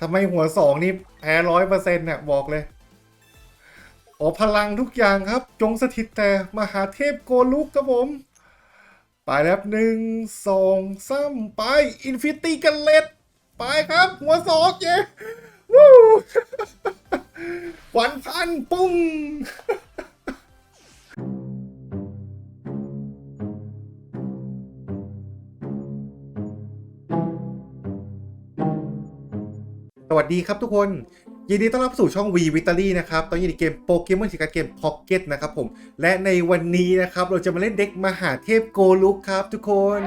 ทำไมหัวสองนี่แพ้ร้อยเปอร์เซ็นต์เนี่ยบอกเลยโอ้พลังทุกอย่างครับ จงสถิตแต่มหาเทพโกลุกครับผม ไปแล้วหนึ่งสองสามไป อินฟิตี้กันเล็ดไปครับ หัวสองเย้วู้วันพันปุ้ง สวัสดีครับทุกคน ยินดีต้อนรับสู่ช่อง V Victory นะครับ ตอนนี้ในเกมโปเกมอนสิการเกม Pocket นะครับผม และในวันนี้นะครับ เราจะมาเล่นเด็กมหาเทพโกลุกครับทุกคน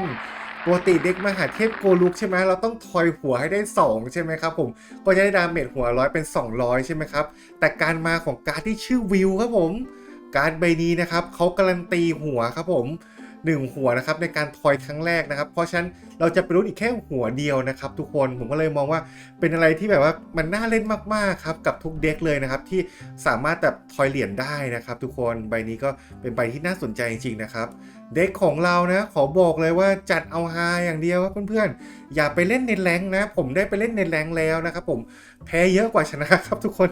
ปกติเด็กมหาเทพโกลุกใช่ไหมเราต้องทอยหัวให้ได้ 2 ใช่ไหมครับผม ก็จะได้ดาเมจหัวร้อยเป็น 200 ใช่ไหมครับ แต่การมาของการ์ดที่ชื่อวิวครับผม การ์ดใบนี้นะครับเขาการันตีหัวครับผม หนึ่งหัวนะครับในการทอยครั้งแรกนะครับ เพราะฉะนั้นเราจะไปรุ่นอีกแค่หัวเดียวนะครับ ทุกคนผมก็เลยมองว่าเป็นอะไรที่แบบว่ามันน่าเล่นมากๆครับกับทุกเด็กเลยนะครับที่สามารถแบบทอยเหรียญได้นะครับ ทุกคนใบนี้ก็เป็นใบที่น่าสนใจจริงๆนะครับเด็กของเรานะขอบอกเลยว่าจัดเอาฮาอย่างเดียวครับเพื่อนๆอย่าไปเล่นในแรงนะ ผมได้ไปเล่นในแรงแล้วนะครับผมแพ้เยอะกว่าชนะครับทุกคน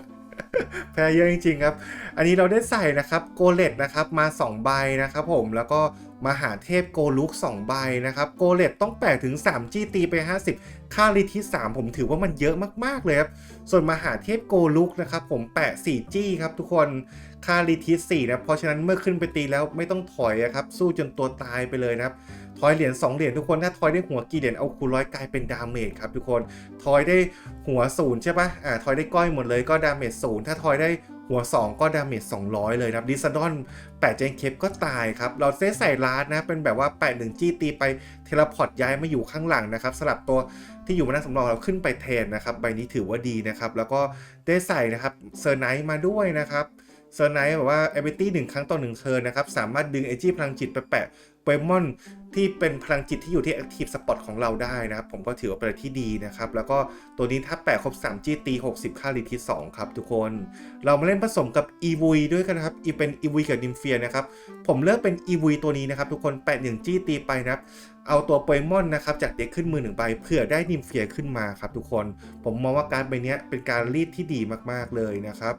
แพ้เยอะจริงๆครับ อันนี้เราได้ใส่นะครับโกเลตนะครับมา 2 ใบนะครับผมแล้วก็มาหาเทพโกลุก2ใบนะครับโกเลตต้องแปะถึง3จี้ตีไป 50 ค่าลิทิส3ผมถือว่ามันเยอะมากๆเลยครับส่วนมาหาเทพโกลุกนะครับผมแปะ4จี้ครับทุกคนค่าลิทิส4นะเพราะฉะนั้นเมื่อขึ้นไปตีแล้วไม่ต้องถอยครับสู้จนตัวตายไปเลยนะครับ ทอยเหรียญ2เหรียญทุกคนถ้าทอยได้หัวกี่เหรียญเอาคูณร้อยกลายเป็นดาเมจครับทุกคนทอยได้หัวศูนย์ใช่ปะอ่าทอยได้ก้อยหมดเลยก็ดาเมจศูนย์ถ้าทอยได้หัว 2 ก็ดาเมจ200 เลยนะครับดิซดอนแปะเจนเคปก็ตายครับ เราเซตใส่ลาดนะเป็นแบบว่าแปะหนึ่งจี้ตีไปเทเลพอร์ตย้ายมาอยู่ข้างหลังนะครับสลับตัวที่อยู่บนหน้าสำรองเราขึ้นไปแทนนะครับ ใบนี้ถือว่าดีนะครับ แล้วก็ได้ใส่นะครับเซอร์ไนท์มาด้วยนะครับเซอร์ไนท์แบบว่า ability หนึ่งครั้งต่อหนึ่งเทิร์นนะครับ สามารถดึงเอจีพลังจิตไปแปะ เกมอนที่เป็นพลังจิตที่อยู่ที่ Active Spot ของเราได้นะครับ ผมก็ถือว่าเป็นอะไรที่ดีนะครับ แล้วก็ตัวนี้ถ้าแปะครบ 3 g ตี 60 ค่าลิทิส2ครับทุกคน เรามาเล่นผสมกับ e v ยด้วยกันนะครับอีเป็น e v ยกับนิมเฟียนะครับ ผมเลือกเป็น e v ยตัวนี้นะครับ ทุกคนแปะ1 g ตีไปนะครับ เอาตัวโปเกมอนนะครับจากเด็กขึ้นมือหนึ่งใบเพื่อได้นิมเฟียขึ้นมาครับทุกคน ผมมองว่าการดใบเนี้ยเป็นการรีดที่ดีมากๆเลยนะครับ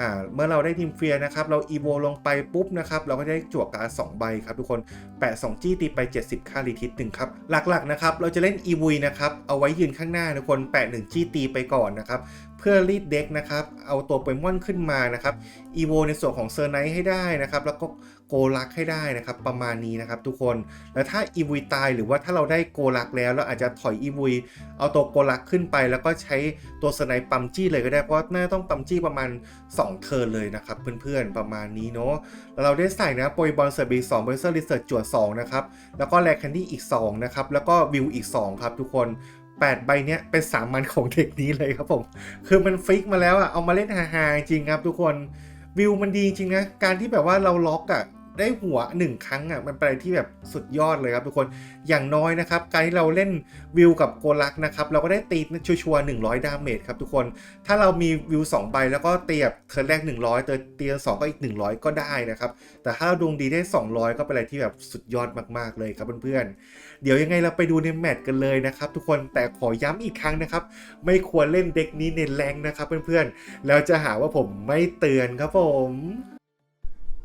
อ่าเมื่อเราได้นิมเฟียนะครับ เราอีโวลงไปปุ๊บนะครับ เราก็ได้จั่วการ์ด2ใบครับทุกคนแปะ2จี้ตีไป 70 ค่ารีทิสหนึ่งครับ หลักๆนะครับ เราจะเล่นอีวุยนะครับ เอาไว้ยืนข้างหน้าทุกคนแปะ1จี้ตีไปก่อนนะครับ เพื่อรีดเด็กนะครับ เอาตัวโปเกมอนขึ้นมานะครับอีโวในส่วนของเซอร์ไนท์ให้ได้นะครับ แล้วก็โกลักให้ได้นะครับ ประมาณนี้นะครับทุกคน แล้วถ้าอีวุยตายหรือว่าถ้าเราได้โกลักแล้วเราอาจจะถอยอีวุยเอาตัวโกลักขึ้นไป แล้วก็ใช้ตัวสไนป์ปั๊มจี้เลยก็ได้ เพราะน่าต้องปัมจี้ประมาณ 2 เทิร์นเลยนะครับเพื่อนๆ ประมาณนี้เนาะ แล้วเราได้ใส่นะโปรยบอลเซอร์บีสองบริษัทรีเสิร์ชจวด2นะครับ แล้วก็แลคแคนดี้อีก2นะครับ แล้วก็วิวอีก2ครับทุกคน 8 ใบเนี้ยเป็นสามัญของเด็กนี้เลยครับผม คือมันฟิกมาแล้วอะเอามาเล่นฮาๆจริงครับทุกคนวิวมันดีจริงนะ การที่แบบว่าเราล็อกอะ ได้หัวหนึ่งครั้งอะมันเป็นอะไรที่แบบสุดยอดเลยครับทุกคนอย่างน้อยนะครับการที่เราเล่นวิวกับโกลักนะครับเราก็ได้ตีชัวร์ๆ100ดาเมจครับทุกคนถ้าเรามีวิว2ใบแล้วก็เตียบเทิร์นแรก 100เตียร์สองก็อีก 100 ก็ได้นะครับแต่ถ้าเราดวงดีได้ 200 ก็เป็นอะไรที่แบบสุดยอดมากๆเลยครับเพื่อนๆเดี๋ยวยังไงเราไปดูในแมตช์กันเลยนะครับทุกคนแต่ขอย้ำอีกครั้งนะครับไม่ควรเล่นเด็กนี้ในแรงนะครับเพื่อนๆแล้วจะหาว่าผมไม่เตือนครับผม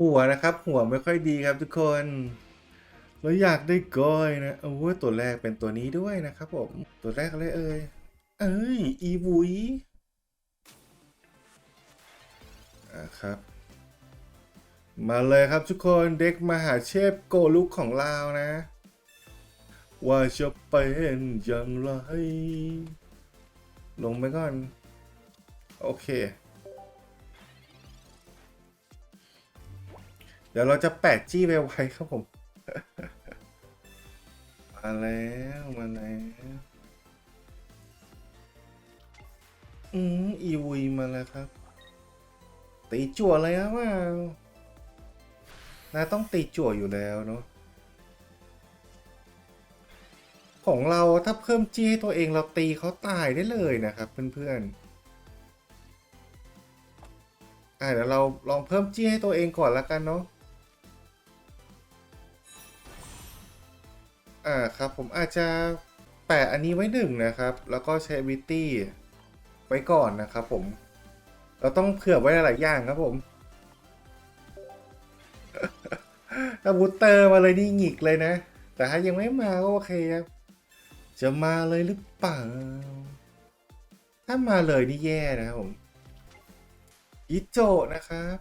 หัวนะครับ หัวไม่ค่อยดีครับทุกคนเราอยากได้ก้อยนะโอ้ยตัวแรกเป็นตัวนี้ด้วยนะครับผมตัวแรกอะไรเอ่ยเอ้ยอีวุยอะครับมาเลยครับทุกคนเด็กมหาเชฟโกลุกของเรานะ ว่าจะเป็นอย่างไร ลงไปก่อน โอเค เดี๋ยวเราจะแปะจี้ไปไว้ครับผม มาแล้วมาแล้วอืมอีวีมาแล้วครับ ตีจั่วเลยอะว่านาต้องตีจั่วอยู่แล้วเนาะของเราถ้าเพิ่มจี้ให้ตัวเองเราตีเขาตายได้เลยนะครับ เพื่อนๆอ่าเดี๋ยวเราลองเพิ่มจี้ให้ตัวเองก่อนละกันเนาะ อ่าครับผมอาจจะแปะอันนี้ไว้หนึ่งนะครับ แล้วก็ใช้วิตี้ไว้ก่อนนะครับผม เราต้องเผื่อไว้หลายอย่างครับผมถ้าบูตเตอร์มาเลยนี่หงิกเลยนะ แต่ถ้ายังไม่มาก็โอเคครับ จะมาเลยหรือเปล่า ถ้ามาเลยนี่แย่นะครับผมอิโจนะครับ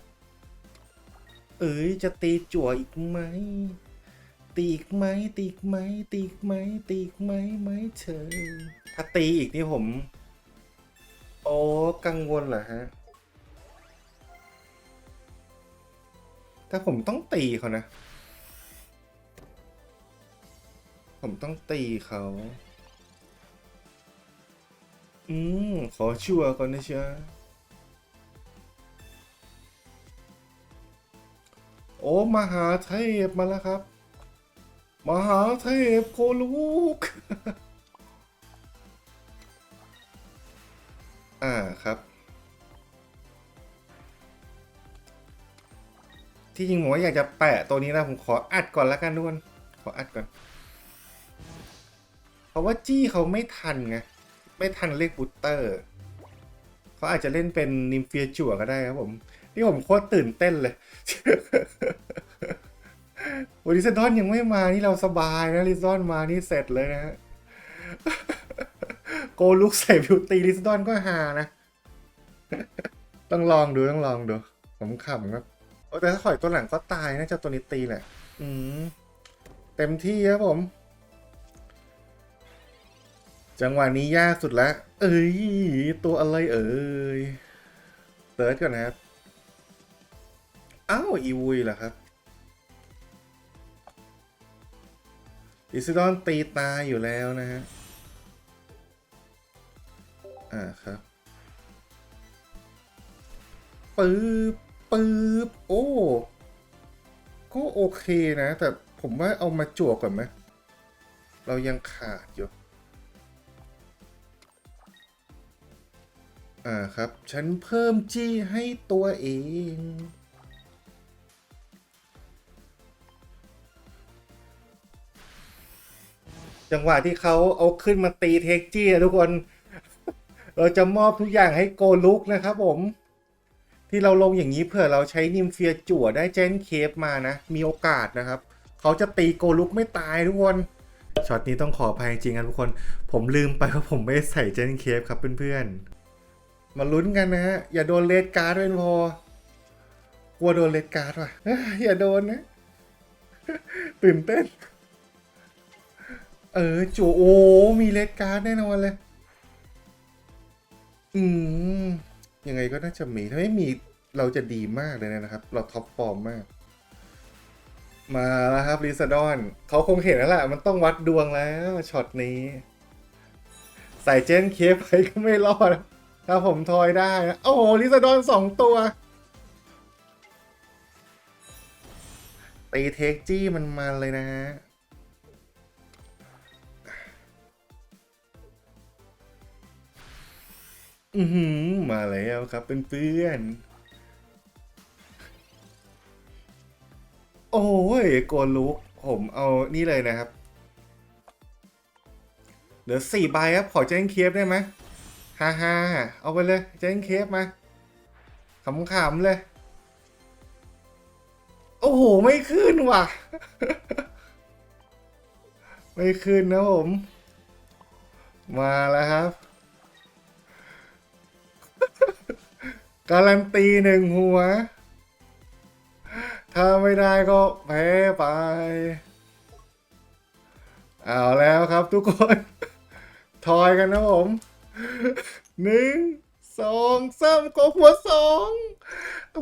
เอ้ยจะตีจั่วอีกไหม ตีอีกไหมตีอีกไหมตีอีกไหมตีอีกไหมไหมเธอถ้าตีอีกนี่ผม โอ้กังวลเหรอฮะแต่ผมต้องตีเขานะ ผมต้องตีเขา อืม ขอชัวร์ก่อนนะเชียโอ้ มหาเทพมาแล้วครับ มหาเทพโคลูก อ่าครับ ที่จริงผมว่าอยากจะแปะตัวนี้นะ ผมขออัดก่อนแล้วกันทุกคนขออัดก่อน เพราะว่าจี้เขาไม่ทันไง ไม่ทันเรียกบูตเตอร์ เขาอาจจะเล่นเป็นนิมเฟียจั่วก็ได้ครับผม นี่ผมโคตรตื่นเต้นเลย วันนี้เซอนยังไม่มานี่เราสบายนะลิซอนมานี่เสร็จเลยนะฮะโกลุกใส่บิวตีลิซดอนก็ฮานะ ต้องลองดูต้องลองดูผมขำครับโอ้แต่ถ้าถอยตัวหลังก็ตายนะเจ้าตัวนี้ตีแหละ อืมเต็มที่ครับผม จังหวะนี้ยากสุดแล้วเอ้ยตัวอะไรเอ่ยเติร์ดก่อนนะครับอ้าวอีวุยเหรอครับ อิซิดอนตีตายอยู่แล้วนะฮะ อ่าครับปื๊บปื๊บโอ้ ก็โอเคนะ แต่ผมว่าเอามาจวก่อนไหม เรายังขาดอยู่ อ่าครับ ฉันเพิ่มจี้ให้ตัวเอง จังหวะที่เขาเอาขึ้นมาตีเทคจี้อะทุกคน เราจะมอบทุกอย่างให้โกลุกนะครับผม ที่เราลงอย่างนี้เผื่อเราใช้นิมเฟียจั่วได้เจนเคฟมานะ มีโอกาสนะครับ เขาจะตีโกลุกไม่ตายทุกคนช็อตนี้ต้องขออภัยจริงๆนะทุกคน ผมลืมไปว่าผมไม่ใส่เจนเคฟครับเพื่อนๆ มาลุ้นกันนะฮะ อย่าโดนเลดการ์ดเป็นพอกลัวโดนเลดการ์ดว่ะอย่าโดนนะ ตื่นเต้น เออจูโอมีเลดการ์ดแน่นอนเลย อืม ยังไงก็น่าจะมี ถ้าไม่มีเราจะดีมากเลยนะครับ เราท็อปฟอร์มมาก มาแล้วครับลิซาดอน เขาคงเห็นแล้วแหละมันต้องวัดดวงแล้วช็อตนี้ ใส่เจนเคฟไปก็ไม่รอด ถ้าผมทอยได้นะโอ้โหลิซาดอนสองตัวตีเทคจี้มันมันเลยนะฮะ อือหือมาแล้วครับเป็นเพื่อนๆโอ้ยโกนลุกผมเอานี่เลยนะครับ เหลือสี่ใบครับ ขอแจ้งเคฟได้ไหมฮ่าฮ่าเอาไปเลยแจ้งเคฟมาขำๆเลย โอ้โห ไม่ขึ้นว่ะ ไม่ขึ้นนะผม มาแล้วครับ การันตีหนึ่งหัว ถ้าไม่ได้ก็แพ้ไป เอาแล้วครับทุกคน ทอยกันนะผมหนึ่งสองสามก็หัวสอง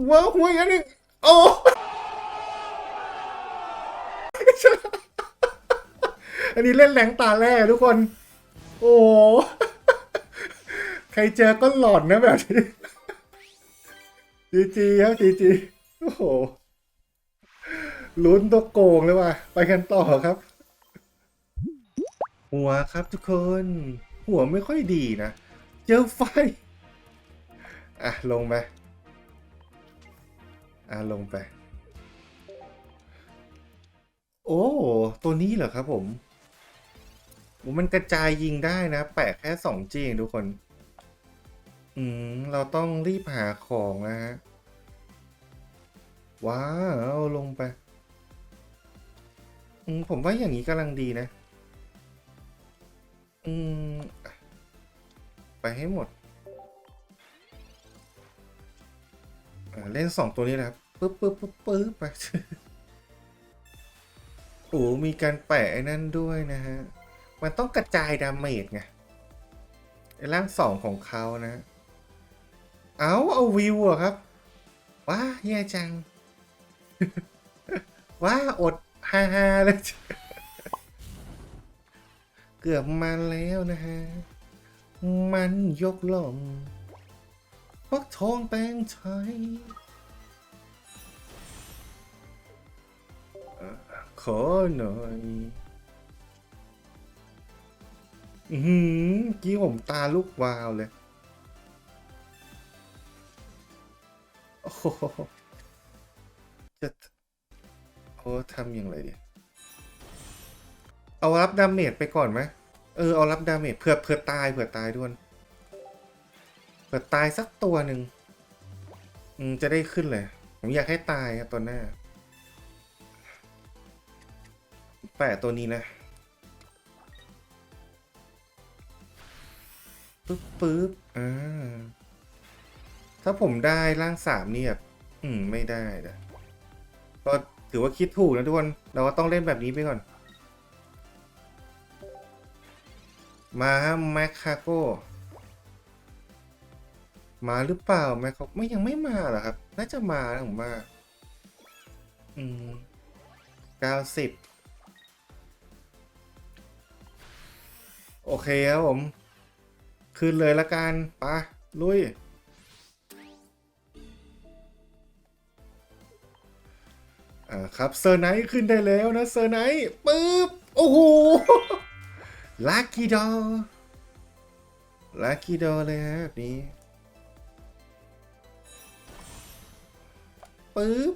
หัวหัวอีกอันหนึ่งโอ้อันนี้เล่นแหลงตาแรกทุกคน โอ้โหใครเจอก็หลอนนะแบบนี้ จีจีครับจีจีโอ้โหลุ้นตัวโกงเลยว่ะ ไปกันต่อครับ หัวครับทุกคน หัวไม่ค่อยดีนะ เจอไฟ อะ ลงไปอะ ลงไป โอ้ ตัวนี้เหรอครับผม มันกระจายยิงได้นะ แปะแค่สองจีเองทุกคน อืม เราต้องรีบหาของนะฮะ ว้าวเอาลงไป อืม ผมว่าอย่างนี้กำลังดีนะ อืม ไปให้หมด เล่นสองตัวนี้นะครับปึ๊บปึ๊บปึ๊บปึ๊บไปโอ้มีการแปะไอ้นั่นด้วยนะฮะ มันต้องกระจายดาเมจไงร่างสองของเขานะ เอาเอาวิวอะครับ ว้าแย่จัง ว้าอดฮาฮาเลย เกือบมาแล้วนะฮะ มันยกล่องฟักทองแปลงไทยขอหน่อยอือหืมกี้ผมตาลูกวาวเลย โอ้โหจะโอ้ทำอย่างไรดีเอารับดาเมจไปก่อนไหมเออเอารับดาเมจเผื่อเผื่อตายเผื่อตายด้วยเผื่อตายสักตัวหนึ่งอืมจะได้ขึ้นเลย ผมอยากให้ตายตัวหน้าแปะตัวนี้นะปึ๊บปึ๊บอ่า ถ้าผมได้ร่างสามเนี่ย อืม ไม่ได้นะก็ถือว่าคิดถูกนะทุกคน เราก็ต้องเล่นแบบนี้ไปก่อน มาฮะแมคคาโกมาหรือเปล่าแมคคาไม่ยังไม่มาเหรอครับ น่าจะมานะผมว่าอืมเก้าสิบโอเคครับผม ขึ้นเลยละกันปะลุย อ่าครับเซอร์ไนท์ขึ้นได้แล้วนะเซอร์ไนท์ปึ๊บโอ้โหลัคกี้ดอลัคกี้ดอเลยฮะแบบนี้ปึ๊บ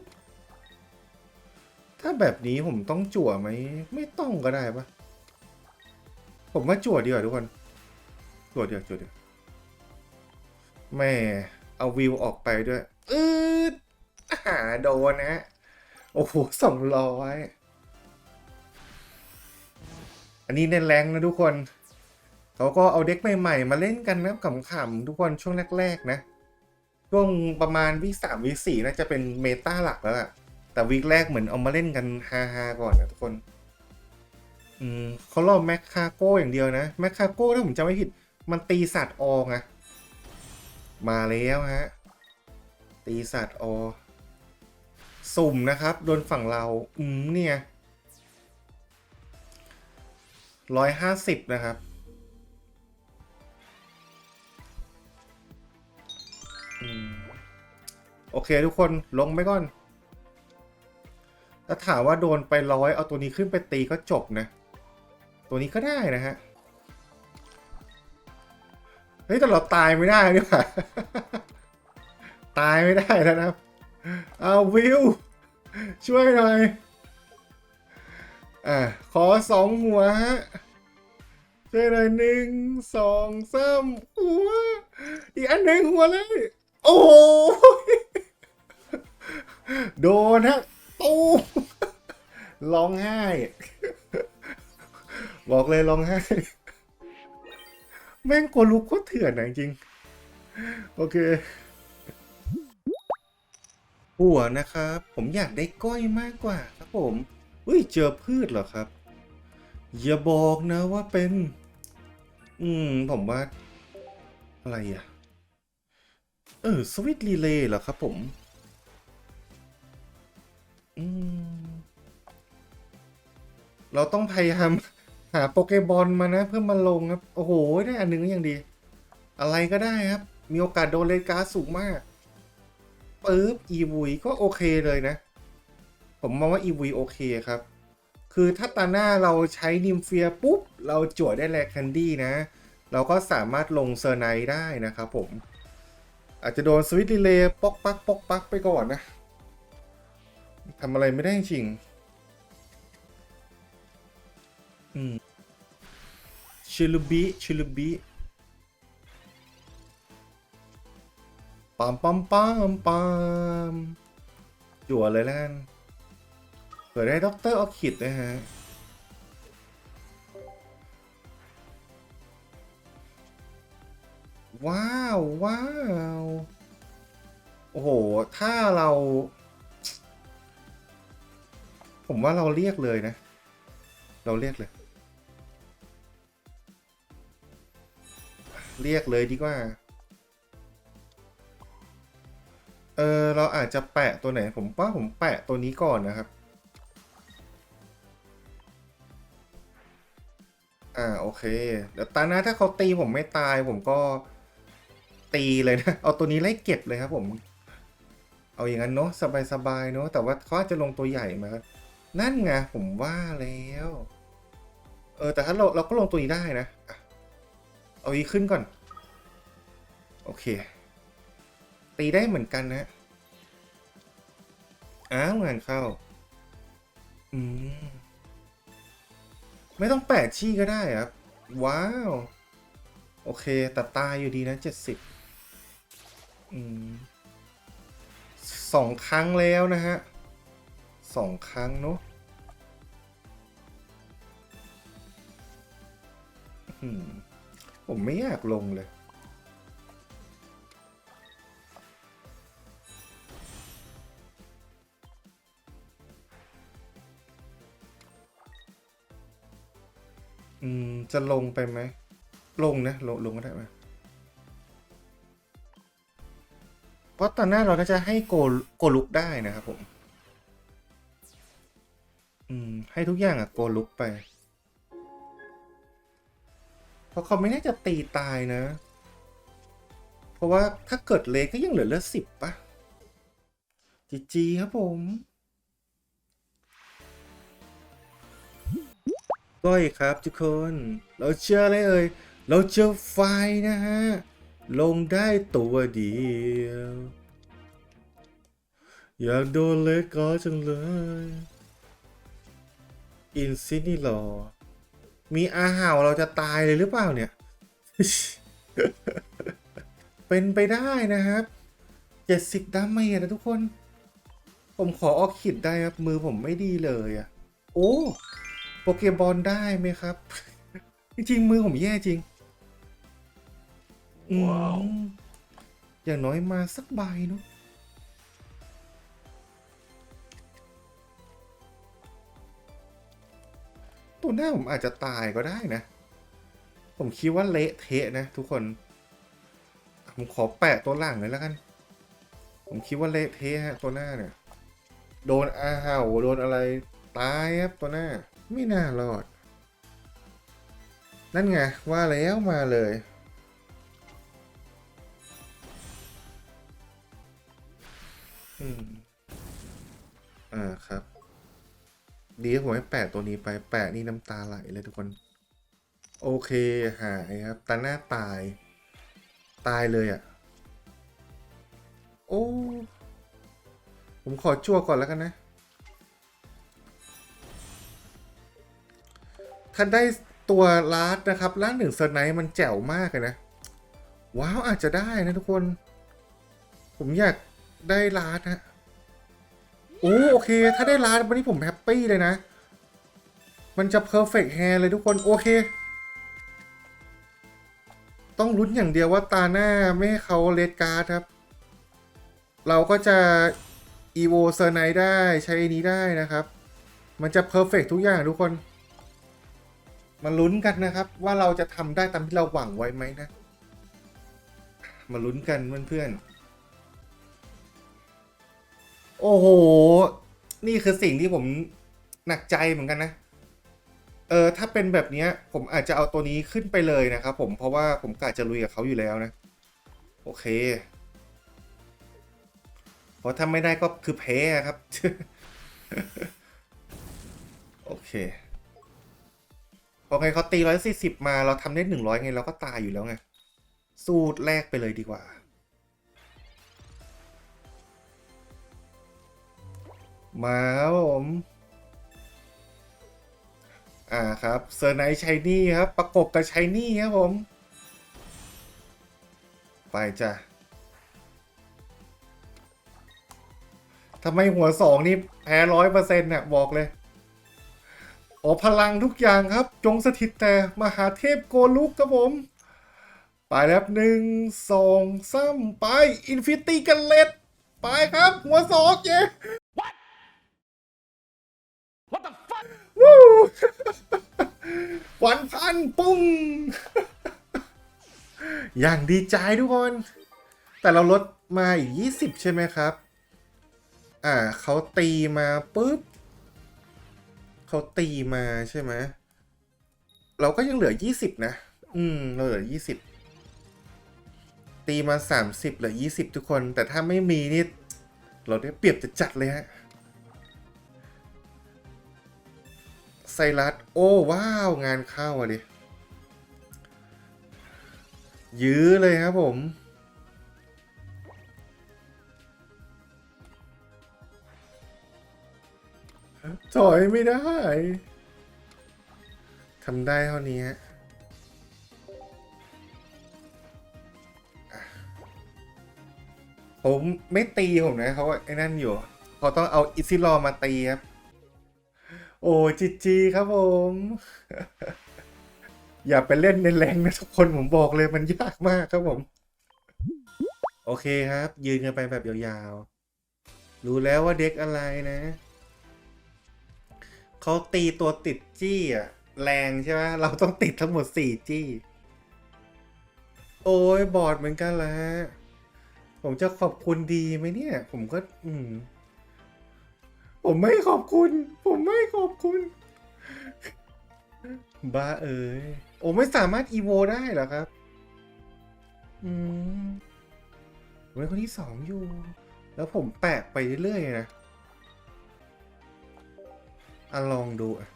ถ้าแบบนี้ผมต้องจั่วไหมไม่ต้องก็ได้ปะผมว่าจั่วดีกว่าทุกคนจั่วเดียวจั่วเดียวแม่เอาวิวออกไปด้วยอืดหาโดนนะ โอ้โหสองร้อยอันนี้เน้นแรงนะทุกคน เขาก็เอาเด็กใหม่ๆ มาเล่นกันนะขำๆทุกคนช่วงแรกๆนะ ช่วงประมาณวีสามวีสี่น่าจะเป็นเมตาหลักแล้วอะแต่วีคแรกเหมือนเอามาเล่นกันฮาๆก่อนนะทุกคน อืมเขารอบแมคคาโก้อย่างเดียวนะแมคคาโก้ถ้าผมจำไม่ผิด มันตีสัตว์ออไงมาแล้วฮะ ตีสัตว์ออ สุ่มนะครับ โดนฝั่งเรา อืมเนี่ยร้อยห้าสิบนะครับอโอเคทุกคนลงไปก่อน ถ้าถามว่าโดนไปร้อยเอาตัวนี้ขึ้นไปตีก็จบนะ ตัวนี้ก็ได้นะฮะ เฮ้ยแต่เราตายไม่ได้นี่หว่า ตายไม่ได้แล้วนะครับ เอาวิว ช่วยหน่อย อะ ขอสองหัวฮะช่วยหน่อยหนึ่งสองสามหัว อีกอันหนึ่งหัวเลย โอ้โหโดนฮะตู้มร้องไห้ บอกเลยร้องไห้ แม่งกลัวลุกโคตรเถื่อนนะจริง โอเค หัวนะครับ ผมอยากได้ก้อยมากกว่าครับผมอุ้ยเจอพืชเหรอครับ อย่าบอกนะว่าเป็น อืม ผมว่า อะไรอะ เออ สวิตรีเลย์เหรอครับผม อืม เราต้องพยายามหาโปเกบอลมานะ เพื่อมาลงครับ โอ้โห ได้อันหนึงก็ยังดี อะไรก็ได้ครับ มีโอกาสโดนเลนการ์ดสูงมาก ปึ๊บอีวีก็โอเคเลยนะ ผมมองว่าอีวีโอเคครับ คือถ้าตาหน้าเราใช้นิมเฟียปุ๊บ เราจวดได้แลกแคนดี้นะ เราก็สามารถลงเซอร์ไนท์ได้นะครับผม อาจจะโดนสวิตดีเลย์ปอกปักปอกปักไปก่อนนะทำอะไรไม่ได้จริง อืมชิลุบิชิลุบิ ปามปามปามปามจั่วเลยแล้วกันเปิดได้ด็อกเตอร์ออคิดนะฮะว้าว ว้าว โอ้โห ถ้าเรา ผมว่าเราเรียกเลยนะ เราเรียกเลย เรียกเลยดีกว่า เออเราอาจจะแปะตัวไหน ผมว่าผมแปะตัวนี้ก่อนนะครับ อ่าโอเค เดี๋ยวตาหน้าถ้าเขาตีผมไม่ตาย ผมก็ตีเลยนะ เอาตัวนี้ไล่เก็บเลยครับผม เอาอย่างนั้นเนาะสบายๆเนาะแต่ว่าเขาอาจจะลงตัวใหญ่มา นั่นไงผมว่าแล้ว เออแต่ถ้าเราเราก็ลงตัวนี้ได้นะอะเอาอีกขึ้นก่อน โอเค ตีได้เหมือนกันนะ อ้าวงานเข้า อืม ไม่ต้องแปดชี่ก็ได้ครับ ว้าว โอเค แต่ตายอยู่ดีนะเจ็ดสิบอืมสองครั้งแล้วนะฮะสองครั้งเนอะอืมผมไม่อยากลงเลย อืม จะลงไปไหม ลงนะ ลงลงก็ได้ไหมเพราะตอนหน้าเราก็จะให้โกโกลุกได้นะครับผม อืม ให้ทุกอย่างอะโกลุกไป เพราะเขาไม่น่าจะตีตายนะ เพราะว่าถ้าเกิดเล็กก็ยังเหลือเลือดสิบปะจีจีครับผม ก้อยครับทุกคน เราเจออะไรเอ่ย เราเจอไฟนะฮะ ลงได้ตัวเดียว อยากโดนเลกกอจังเลย อินซินี่หรอ มีอาหาวเราจะตายเลยหรือเปล่าเนี่ย เป็นไปได้นะครับเจ็ดสิบดาเมจนะทุกคน ผมขอออกขิดได้ครับ มือผมไม่ดีเลยอะ โอ้ โปเกบอลได้ไหมครับ จริงๆมือผมแย่จริงอืมอย่างน้อยมาสักใบเนาะตัวหน้าผมอาจจะตายก็ได้นะ ผมคิดว่าเละเทะนะทุกคน ผมขอแปะตัวหลังเลยแล้วกัน ผมคิดว่าเละเทะฮะตัวหน้าเนี่ย โดนอาหาวโดนอะไรตายครับตัวหน้า ไม่น่ารอด นั่นไง ว่าแล้วมาเลย อืม อ่าครับ ดีผมให้แปะตัวนี้ไปแปะนี่น้ำตาไหลเลยทุกคน โอเค หายครับตาหน้าตาย ตายเลยอะ่ะ โอ้ ผมขอจั่วก่อนแล้วกันนะ ถ้าได้ตัวลาร์ดนะครับลาร์ดหนึ่งเซอร์ไนท์มันแจ๋วมากเลยนะ ว้าว อาจจะได้นะทุกคน ผมอยากได้ลาร์ดฮะโอ้โอเค ถ้าได้ลาร์ดวันนี้ผมแฮปปี้เลยนะ มันจะเพอร์เฟกต์แฮร์เลยทุกคน โอเค ต้องลุ้นอย่างเดียวว่าตาหน้าไม่ให้เขาเลดการ์ดครับ เราก็จะอีโวเซอร์ไนได้ใช้นนี้ได้นะครับ มันจะเพอร์เฟกทุกอย่างทุกคน มาลุ้นกันนะครับ ว่าเราจะทำได้ตามที่เราหวังไว้ไหมนะ มาลุ้นกันเพื่อนๆ โอ้โห นี่คือสิ่งที่ผมหนักใจเหมือนกันนะ เออถ้าเป็นแบบนี้ผมอาจจะเอาตัวนี้ขึ้นไปเลยนะครับผมเพราะว่าผมกะจะลุยกับเขาอยู่แล้วนะ โอเค เพราะถ้าไม่ได้ก็คือแพ้ครับ โอเค พอไงเขาตีร้อยสี่สิบมาเราทำได้หนึ่งร้อยไงเราก็ตายอยู่แล้วไง สู้แรกไปเลยดีกว่า มาครับผม อ่าครับเซอร์ไนท์ชัยนี่ครับ ประกบกับชัยนี่ครับผม ไปจ้ะทำไมหัวสองนี่แพ้ร้อยเปอร์เซ็นต์น่ะบอกเลย โอ้พลังทุกอย่างครับ จงสถิตแต่มหาเทพโกลุกครับผม ไปแล้วหนึ่งสองสามไปอินฟิตี้กันเล็ดไปครับ หัวสองเย้ What the fuck? วู้วันพันปุ้ง อย่างดีใจทุกคน แต่เราลดมาอีก20 ใช่ไหมครับ อ่าเขาตีมาปุ๊บ เขาตีมาใช่ไหมเราก็ยังเหลือ20นะ อืม เราเหลือ20ตีมา30เหลือ20ทุกคน แต่ถ้าไม่มีนี่ เราได้เปรียบจะจัดเลยฮะไซรัสโอ้ว้าว งานเข้าอะดิยื้อเลยครับผม ถอยไม่ได้ทำได้เท่านี้ผมไม่ตีผมนะเขาไอ้นั่นอยู่เขาต้องเอาอิซิลอมาตีครับ โอ้จีจีครับผม อย่าไปเล่นในแรงนะทุกคนผมบอกเลยมันยากมากครับผม โอเคครับ ยืนกันไปแบบยาวๆ รู้แล้วว่าเด็กอะไรนะ เขาตีตัวติดจี้อะแรงใช่ไหมเราต้องติดทั้งหมดสี่จี้ โอ้ยบอดเหมือนกันละฮะผมจะขอบคุณดีไหมเนี่ย ผมก็ อืม ผมไม่ขอบคุณ ผมไม่ขอบคุณ บ้าเอ๋ยโอ้ไม่สามารถอีโวได้เหรอครับ อืมผมเป็นคนที่สองอยู่ แล้วผมแปะไปเรื่อยๆนะ อะลองดูอะ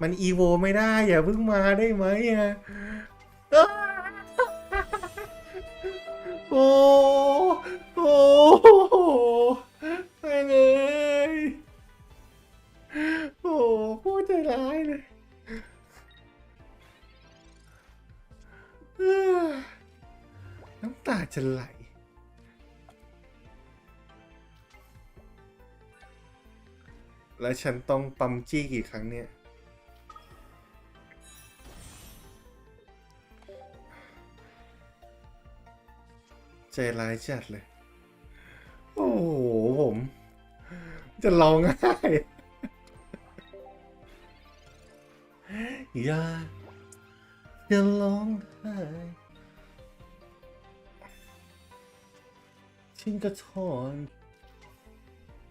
มันอีโวไม่ได้อย่าเพิ่งมาได้ไหมอะอ้โอ้โอ้แม่งเอ้ยโอ้โคตรใจร้ายเลยน้ำตาจะไหล แล้วฉันต้องปั๊มจี้กี่ครั้งเนี่ย ใจร้ายจัดเลย โอ้โหผม จะร้องไห้อย่าอย่าร้องไห้ชินกระชอน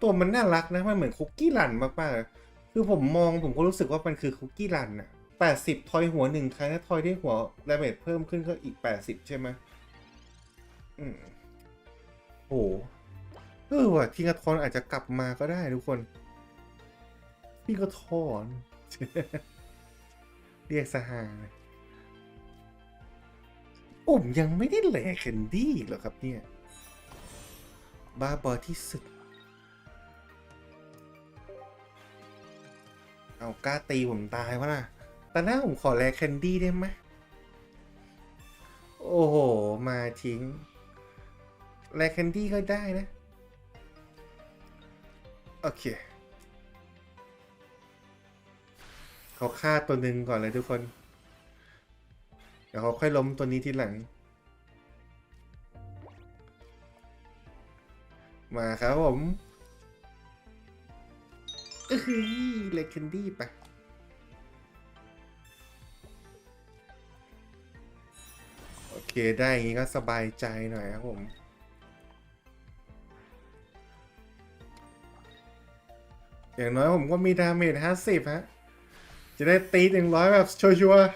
ตัวมันน่ารักนะมันเหมือนคุกกี้รันมากๆคือผมมองผมก็รู้สึกว่ามันคือคุกกี้รันอะแปดสิบทอยหัวหนึ่งครั้งถ้าทอยได้หัวดาเมจเพิ่มขึ้นก็อีกแปดสิบใช่ไหมอืมโอ้เออว่ะทิงกระทอนอาจจะกลับมาก็ได้ทุกคนทิงกระทอนเรียกสหายผมยังไม่ได้แหลกแคนดี้เหรอครับเนี่ย บ้าบอที่สุด เอากล้าตีผมตายวะล่ะแต่หน้าผมขอแลแคนดี้ได้ไหมโอ้โห มาทิ้งแลแคนดี้ก็ได้นะ โอเค เขาฆ่าตัวหนึ่งก่อนเลยทุกคน เดี๋ยวเขาค่อยล้มตัวนี้ทีหลัง มาครับผม เอ้ยเลคเคนดี้ปะโอเค ได้อย่างงี้ก็สบายใจหน่อยครับผม อย่างน้อยผมก็มีดาเมจห้าสิบฮะ จะได้ตีหนึ่งร้อยแบบชัวร์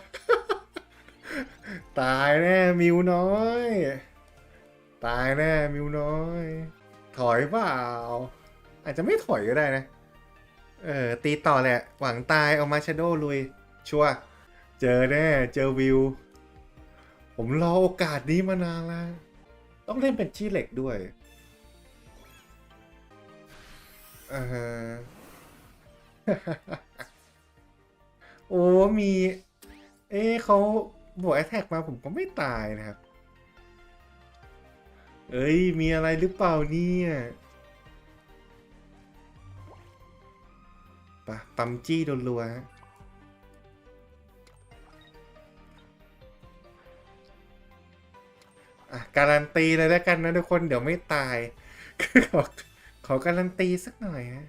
ตายแน่ มิวน้อย ตายแน่ มิวน้อย ถอยเปล่า อาจจะไม่ถอยก็ได้นะ เออตีต่อแหละ หวังตายเอามาชโดลุย ชัวเจอแน่ เจอวิว ผมรอโอกาสนี้มานานแล้ว ต้องเล่นเป็นชี้เหล็กด้วยเออโอ้มี เอ๊เขาบวกแอทแทกมาผมก็ไม่ตายนะครับ เอ้ย มีอะไรหรือเปล่าเนี่ย ปะปั๊มจี้รัวๆอะการันตีเลยแล้วกันนะทุกคนเดี๋ยวไม่ตายขอขอการันตีสักหน่อยฮะ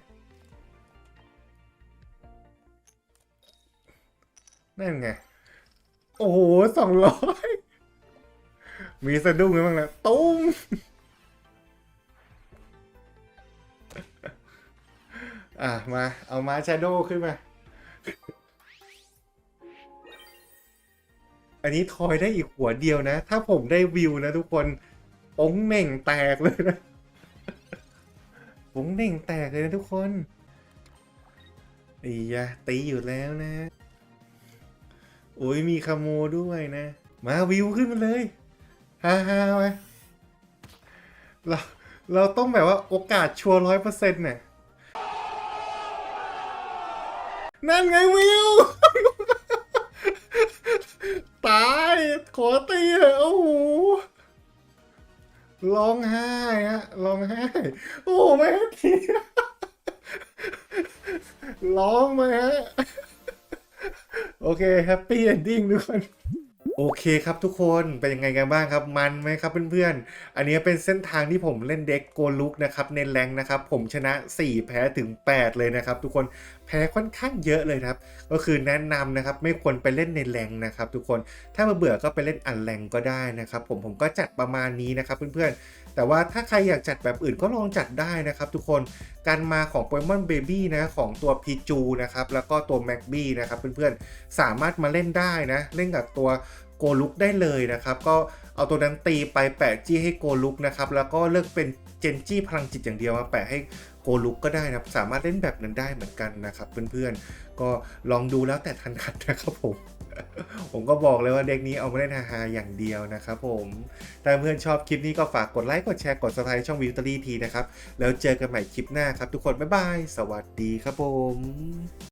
นั่นไง โอ้โหสองร้อยมีสะดุ้งไหมบ้างนะตุ้ม อะมาเอามาชาโดขึ้นมา อันนี้ทอยได้อีกหัวเดียวนะ ถ้าผมได้วิวนะทุกคนปงเหน่งแตกเลยนะปงเหน่งแตกเลยนะทุกคนอียะตีอยู่แล้วนะ โอ้ยมีคาโมด้วยนะ มาวิวขึ้นมาเลยฮ่าฮ่าไปเราเราต้องแบบว่าโอกาสชัวร้อยเปอร์เซ็นต์เนี่ย นั่นไงวิว ตาย ขอตีเถอะโอ้โหร้องไห้ฮะร้องไห้ โอ้ไม่ทีร้องมาฮะ โอเค แฮปปี้เอนดิ้งทุกคน โอเคครับทุกคนเป็นยังไงกันบ้างครับ มันไหมครับเพื่อนๆ อันนี้เป็นเส้นทางที่ผมเล่นเด็กโกลุกนะครับในแรงนะครับ ผมชนะ 4 แพ้ถึง 8 เลยนะครับ ทุกคนแพ้ค่อนข้างเยอะเลยครับ ก็คือแนะนำนะครับไม่ควรไปเล่นในแรงนะครับ ทุกคนถ้ามาเบื่อก็ไปเล่นอันแรงก็ได้นะครับ ผมผมก็จัดประมาณนี้นะครับเพื่อนๆ แต่ว่าถ้าใครอยากจัดแบบอื่นก็ลองจัดได้นะครับ ทุกคนการมาของ p o เ m o n Baby นะของตัวพีจูนะครับแล้วก็ตัว m a c b นะครับเพื่อนๆสามารถมาเล่นได้นะเล่นกับตัว โกลุกได้เลยนะครับ ก็เอาตัวนั้นตีไปแปะจี้ให้โกลุกนะครับ แล้วก็เลือกเป็นเจนจี้พลังจิตอย่างเดียวมาแปะให้โกลุกก็ได้นะครับ สามารถเล่นแบบนั้นได้เหมือนกันนะครับ เพื่อนๆ ก็ลองดูแล้วแต่ถนัดนะครับผมผมก็บอกเลยว่าเด็กนี้เอามาเล่นฮาๆอย่างเดียวนะครับผมถ้าเพื่อนชอบคลิปนี้ก็ฝากกดไลค์ กดแชร์ กด subscribe ช่องวิวตอรี่ทีนะครับ แล้วเจอกันใหม่คลิปหน้าครับ ทุกคน บ๊ายบาย สวัสดีครับผม